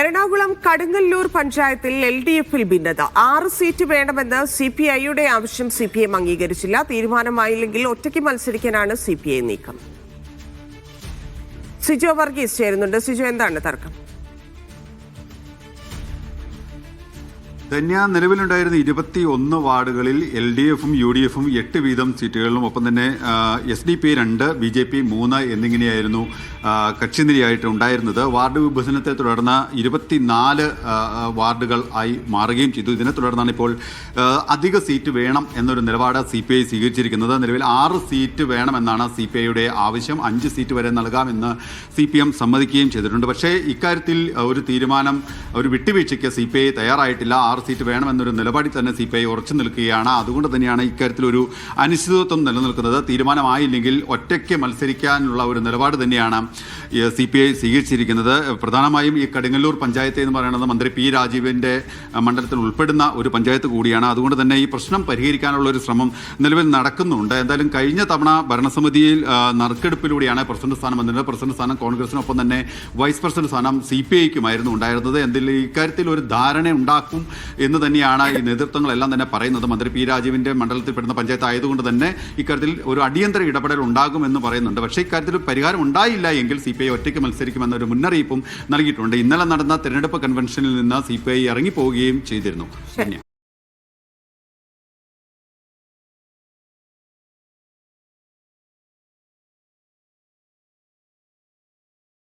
എറണാകുളം കടുങ്ങല്ലൂർ പഞ്ചായത്തിൽ L D എഫിൽ ഭിന്നത. ആറ് സീറ്റ് വേണമെന്ന് സി പി ഐയുടെ ആവശ്യം സി പി എം അംഗീകരിച്ചില്ല. തീരുമാനമായില്ലെങ്കിൽ ഒറ്റയ്ക്ക് മത്സരിക്കാനാണ് സി പി ഐ നീക്കം. സിജോ വർഗീസ് ചേരുന്നുണ്ട്. സിജോ എന്താണ് തർക്കം? ധന്യ നിലവിലുണ്ടായിരുന്ന ഇരുപത്തി ഒന്ന് വാർഡുകളിൽ എൽ ഡി എഫും യു ഡി എഫും എട്ട് വീതം സീറ്റുകളിലും ഒപ്പം തന്നെ എസ് ഡി പി രണ്ട് ബി ജെ പി മൂന്ന് എന്നിങ്ങനെയായിരുന്നു കക്ഷിനിരയായിട്ട് ഉണ്ടായിരുന്നത്. വാർഡ് വിഭജനത്തെ തുടർന്ന് ഇരുപത്തിനാല് വാർഡുകൾ ആയി മാറുകയും ചെയ്തു. ഇതിനെ തുടർന്നാണ് ഇപ്പോൾ അധിക സീറ്റ് വേണം എന്നൊരു നിലപാട് സി പി ഐ സ്വീകരിച്ചിരിക്കുന്നത്. നിലവിൽ ആറ് സീറ്റ് വേണമെന്നാണ് സി പി ഐയുടെ ആവശ്യം. അഞ്ച് സീറ്റ് വരെ നൽകാമെന്ന് സി പി എം സമ്മതിക്കുകയും ചെയ്തിട്ടുണ്ട്. പക്ഷേ ഇക്കാര്യത്തിൽ ഒരു തീരുമാനം ഒരു വിട്ടുവീഴ്ചയ്ക്ക് സി പി ഐ തയ്യാറായിട്ടില്ല. ആറ് സീറ്റ് വേണമെന്നൊരു നിലപാടിൽ തന്നെ സി പി ഐ ഉറച്ചു നിൽക്കുകയാണ്. അതുകൊണ്ട് തന്നെയാണ് ഇക്കാര്യത്തിൽ ഒരു അനിശ്ചിതത്വം നിലനിൽക്കുന്നത്. തീരുമാനമായില്ലെങ്കിൽ ഒറ്റയ്ക്ക് മത്സരിക്കാനുള്ള ഒരു നിലപാട് തന്നെയാണ് സി പി ഐ സ്വീകരിച്ചിരിക്കുന്നത്. പ്രധാനമായും ഈ കടുങ്ങല്ലൂർ പഞ്ചായത്ത് എന്ന് പറയുന്നത് മന്ത്രി പി രാജീവിന്റെ മണ്ഡലത്തിൽ ഉൾപ്പെടുന്ന ഒരു പഞ്ചായത്ത് കൂടിയാണ്. അതുകൊണ്ട് തന്നെ ഈ പ്രശ്നം പരിഹരിക്കാനുള്ള ഒരു ശ്രമം നിലവിൽ നടക്കുന്നുണ്ട്. എന്തായാലും കഴിഞ്ഞ തവണ ഭരണസമിതിയിൽ നറുക്കെടുപ്പിലൂടെയാണ് പ്രസിഡന്റ് സ്ഥാനം വന്നിരുന്നത്. പ്രസിഡന്റ് സ്ഥാനം കോൺഗ്രസിനൊപ്പം തന്നെ വൈസ് പ്രസിഡന്റ് സ്ഥാനം സി പി ഐക്കുമായിരുന്നു ഉണ്ടായിരുന്നത്. എന്തെങ്കിലും ഇക്കാര്യത്തിൽ ഒരു ധാരണ ഉണ്ടാക്കും എന്ന് തന്നെയാണ് ഈ നേതൃത്വങ്ങളെല്ലാം തന്നെ പറയുന്നത്. മന്ത്രി പി രാജീവിന്റെ മണ്ഡലത്തിൽപ്പെടുന്ന പഞ്ചായത്ത് ആയതുകൊണ്ട് തന്നെ ഇക്കാര്യത്തിൽ ഒരു അടിയന്തര ഇടപെടൽ ഉണ്ടാകുമെന്ന് പറയുന്നുണ്ട്. പക്ഷേ ഇക്കാര്യത്തിൽ പരിഹാരം ഉണ്ടായില്ല എങ്കിൽ സി പി ഐ ഒറ്റയ്ക്ക് മത്സരിക്കുമെന്നൊരു മുന്നറിയിപ്പും നൽകിയിട്ടുണ്ട്. ഇന്നലെ നടന്ന തെരഞ്ഞെടുപ്പ് കൺവെൻഷനിൽ നിന്ന് സി പി ഐ ഇറങ്ങിപ്പോവുകയും ചെയ്തിരുന്നു.